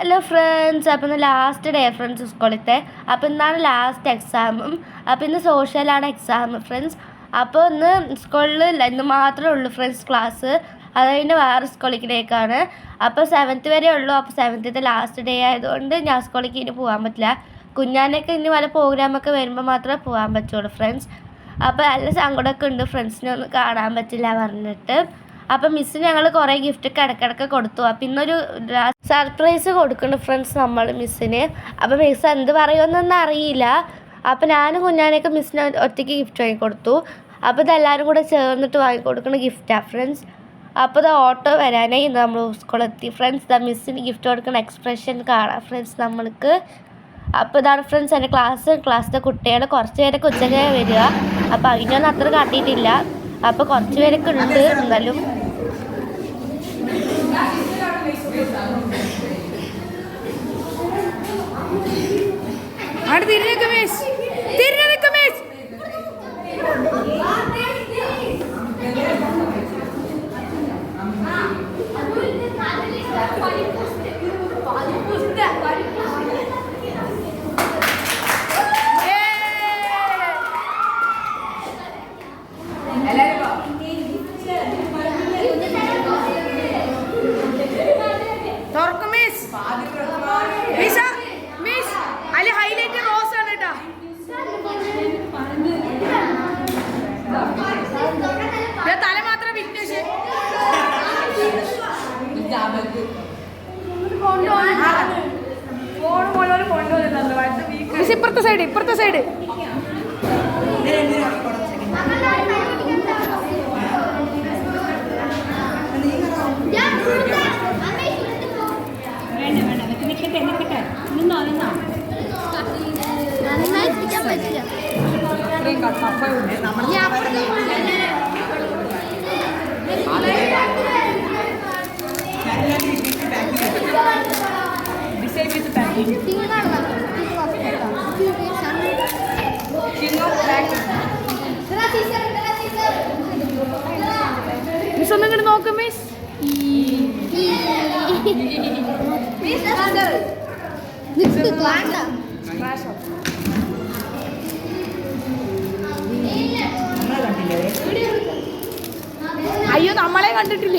Hello friends അപ്പോൾ ഇന്ന് last day friends സ്കൂളിലത്തെ അപ്പോൾ ഇന്നാണ് ലാസ്റ്റ് എക്സാമും അപ്പോൾ ഇന്ന് സോഷ്യലാണ് എക്സാം ഫ്രണ്ട്സ് അപ്പോൾ ഇന്ന് സ്കൂളിൽ ഇന്ന് മാത്രമേ ഉള്ളൂ ഫ്രണ്ട്സ് ക്ലാസ് അത് കഴിഞ്ഞ് വേറെ സ്കൂളിലേക്കാണ് അപ്പോൾ സെവൻത്ത് വരെ ഉള്ളൂ. അപ്പോൾ സെവൻത്തിന്റെ ലാസ്റ്റ് ഡേ ആയതുകൊണ്ട് ഞാൻ സ്കൂളിലേക്ക് ഇനി പോകാൻ പറ്റില്ല. കുഞ്ഞാനൊക്കെ ഇനി വല്ല പ്രോഗ്രാമൊക്കെ വരുമ്പോൾ മാത്രമേ പോകാൻ പറ്റുള്ളൂ ഫ്രണ്ട്സ് അപ്പോൾ നല്ല സങ്കടമൊക്കെ ഉണ്ട് ഫ്രണ്ട്സിനെ ഒന്നും കാണാൻ പറ്റില്ല പറഞ്ഞിട്ട്. അപ്പം മിസ്സിന് ഞങ്ങൾ കുറേ ഗിഫ്റ്റ് ഇടയ്ക്കിടയ്ക്ക് കൊടുത്തു. അപ്പം ഇന്നൊരു സർപ്രൈസ് കൊടുക്കുന്നുണ്ട് ഫ്രണ്ട്സ് നമ്മൾ മിസ്സിന്. അപ്പം മിസ് എന്ത് പറയുമെന്നൊന്നും അറിയില്ല. അപ്പം ഞാനും കുഞ്ഞാനൊക്കെ മിസ്സിന് ഒറ്റയ്ക്ക് ഗിഫ്റ്റ് വാങ്ങിക്കൊടുത്തു അപ്പോൾ ഇതെല്ലാവരും കൂടെ ചേർന്നിട്ട് വാങ്ങിക്കൊടുക്കുന്ന ഗിഫ്റ്റാണ് ഫ്രണ്ട്സ് അപ്പോൾ ഇത് ഓട്ടോ വരാനായി. ഇന്ന് നമ്മൾ സ്കൂളെത്തി. ഫ്രണ്ട്സ് ദ മിസ്സിന് ഗിഫ്റ്റ് കൊടുക്കുന്ന എക്സ്പ്രഷൻ കാണാം ഫ്രണ്ട്സ് നമ്മൾക്ക്. അപ്പോൾ ഇതാണ് ഫ്രണ്ട്സ് എന്റെ ക്ലാസ് ക്ലാസ്സിലെ കുട്ടികൾ കുറച്ച് പേരൊക്കെ ഉച്ചയ്ക്ക് വരിക. അപ്പോൾ അതിനൊന്നും അത്ര കാട്ടിയിട്ടില്ല. അപ്പോൾ കുറച്ച് പേരൊക്കെ ഉണ്ട്. എന്നാലും അവിടെ തിരിഞ്ഞു മിസ് മിസ് മിസ് അതിൽ ഹൈലൈറ്റ് റോസ് ആണ് കേട്ടാ. തല മാത്രം വിഘ്നേഷ് ഇപ്പുറത്തെ സൈഡ് ഇപ്പുറത്തെ സൈഡ് മിസ് ഒന്നും ഇങ്ങോട്ട് നോക്കും മിസ് അയ്യോ നമ്മളെ കണ്ടിട്ടില്ല.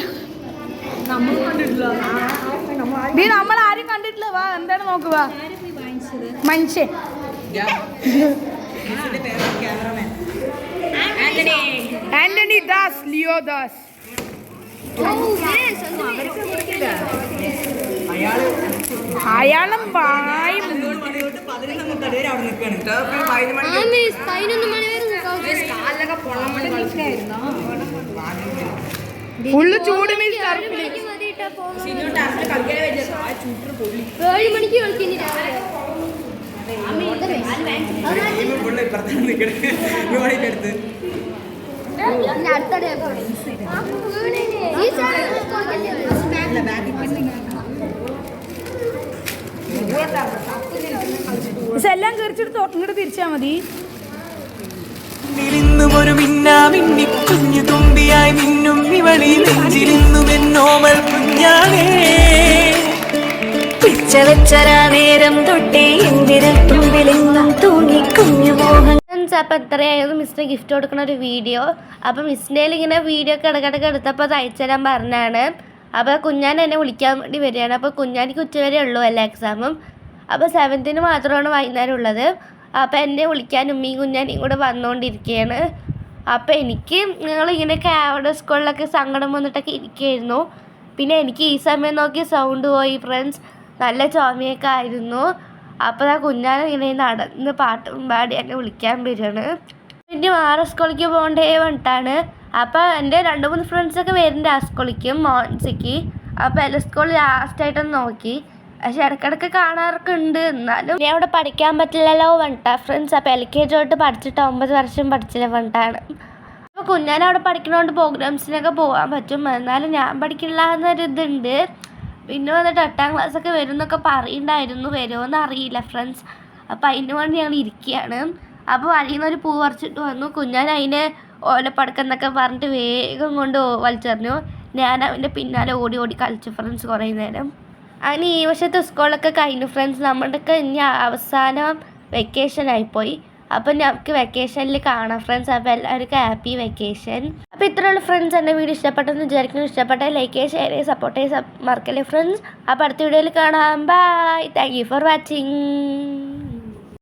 നീ നമ്മളാരും കണ്ടിട്ടില്ല. വാ എന്താണ് നോക്കുക മനുഷ്യൻ. Antony Das Leo Das. അയാളും വായും ഫുള്ള് ചൂട് മീൻസ് ഏഴ് മണിക്ക് കളിക്കുന്നു രാവിലെ എല്ലാം കയറിച്ചെടുത്ത് ഇങ്ങോട്ട് തിരിച്ചാ മതി. ഒരു മിന്നാമിന്നി കുഞ്ഞു തുമ്പിയായി മിന്നും ഇവളി നെഞ്ചിരുന്നു എന്നോമൽ കുഞ്ഞാനേ പിച്ച വെച്ചരാ നേരം തൊട്ടേ തുമ്പിലെങ്ങും തൂങ്ങി കുഞ്ഞു മോഹൻ. ഫ്രണ്ട്സ് അപ്പോൾ എത്രയായിരുന്നു മിസ്സിന് ഗിഫ്റ്റ് കൊടുക്കുന്ന ഒരു വീഡിയോ. അപ്പോൾ മിസ്സിന്റെ ഇങ്ങനെ വീഡിയോ ഒക്കെ ഇടയ്ക്കിടയ്ക്ക് എടുത്തപ്പോൾ അത് അയച്ചു തരാൻ പറഞ്ഞാണ്. അപ്പോൾ കുഞ്ഞാൻ എന്നെ വിളിക്കാൻ വേണ്ടി വരികയാണ്. അപ്പോൾ കുഞ്ഞാനിക്ക് ഉച്ചവരെ ഉള്ളൂ എല്ലാ എക്സാമും അപ്പോൾ സെവൻത്തിന് മാത്രമാണ് വൈകുന്നേരം ഉള്ളത് അപ്പോൾ എന്നെ വിളിക്കാൻ ഉമ്മയും കുഞ്ഞാനും കൂടെ വന്നുകൊണ്ടിരിക്കുകയാണ് അപ്പോൾ എനിക്ക് നിങ്ങളിങ്ങനെ അവിടെ സ്കൂളിലൊക്കെ സങ്കടം വന്നിട്ടൊക്കെ ഇരിക്കുകയായിരുന്നു പിന്നെ എനിക്ക് ഈ സമയം നോക്കി സൗണ്ട് പോയി ഫ്രണ്ട്സ് നല്ല ചോമയൊക്കെ ആയിരുന്നു. അപ്പോൾ ആ കുഞ്ഞാൻ ഇങ്ങനെ നടന്ന് പാട്ടും പാടി എന്നെ വിളിക്കാൻ വരികയാണ്. പിന്നെ ആറ് സ്കൂളിലേക്ക് പോകേണ്ടേ പറഞ്ഞിട്ടാണ്. അപ്പോൾ എന്റെ രണ്ട് മൂന്ന് ഫ്രണ്ട്സൊക്കെ വരുന്നുണ്ട് ആ സ്കൂളിലേക്കും മോൻസിക്ക്. അപ്പോൾ എല്ലാ സ്കൂൾ ലാസ്റ്റായിട്ടൊന്ന് നോക്കി. പക്ഷെ ഇടയ്ക്കിടയ്ക്ക് കാണാറൊക്കെ ഉണ്ട് എന്നാലും ഞാൻ അവിടെ പഠിക്കാൻ പറ്റില്ലല്ലോ വണ്ട ഫ്രണ്ട്സ് അപ്പോൾ എൽ കെ ജി തൊട്ട് പഠിച്ചിട്ട് ഒമ്പത് വർഷം പഠിച്ചില്ല വണ്ടാണ് അപ്പോൾ കുഞ്ഞാൻ അവിടെ പഠിക്കണോണ്ട് പ്രോഗ്രാംസിനൊക്കെ പോകാൻ പറ്റും. എന്നാലും ഞാൻ പഠിക്കില്ല എന്നൊരു ഇതുണ്ട് പിന്നെ വന്നിട്ട് എട്ടാം ക്ലാസ്സൊക്കെ വരും എന്നൊക്കെ പറയുന്നുണ്ടായിരുന്നു വരുമോയെന്ന് അറിയില്ല ഫ്രണ്ട്സ് അപ്പോൾ അതിന് വേണ്ടി ഞങ്ങൾ ഇരിക്കുകയാണ് അപ്പോൾ വഴിയിൽ നിന്ന് ഒരു പൂ പറിച്ചിട്ട് വന്നു. കുഞ്ഞാൻ അതിനെ ഓലപ്പടക്കെന്നൊക്കെ പറഞ്ഞിട്ട് വേഗം കൊണ്ട് വലിച്ചെറിഞ്ഞു. ഞാൻ അവന്റെ പിന്നാലെ ഓടി ഓടി കളിച്ചു ഫ്രണ്ട്സ് കുറേ നേരം. അങ്ങനെ ഈ വർഷത്തെ സ്കൂളൊക്കെ കഴിഞ്ഞു ഫ്രണ്ട്സ് നമ്മുടെയൊക്കെ ഇനി അവസാനം വെക്കേഷൻ ആയിപ്പോയി. അപ്പം നമുക്ക് വെക്കേഷനിൽ കാണാം ഫ്രണ്ട്സ് അപ്പോൾ എല്ലാവർക്കും ഹാപ്പി വെക്കേഷൻ അപ്പോൾ ഇത്രയുള്ള ഫ്രണ്ട്സ് എന്റെ വീഡിയോ ഇഷ്ടപ്പെട്ടെന്ന് വിചാരിക്കുന്നു. ഇഷ്ടപ്പെട്ട ലൈക്ക് ചെയ്യുക ഷെയർ ചെയ്യുക സപ്പോർട്ട് ചെയ്യുക മറക്കല്ലേ ഫ്രണ്ട്സ് അപ്പോൾ അടുത്ത വീഡിയോയിൽ കാണാം. Bye thank you for watching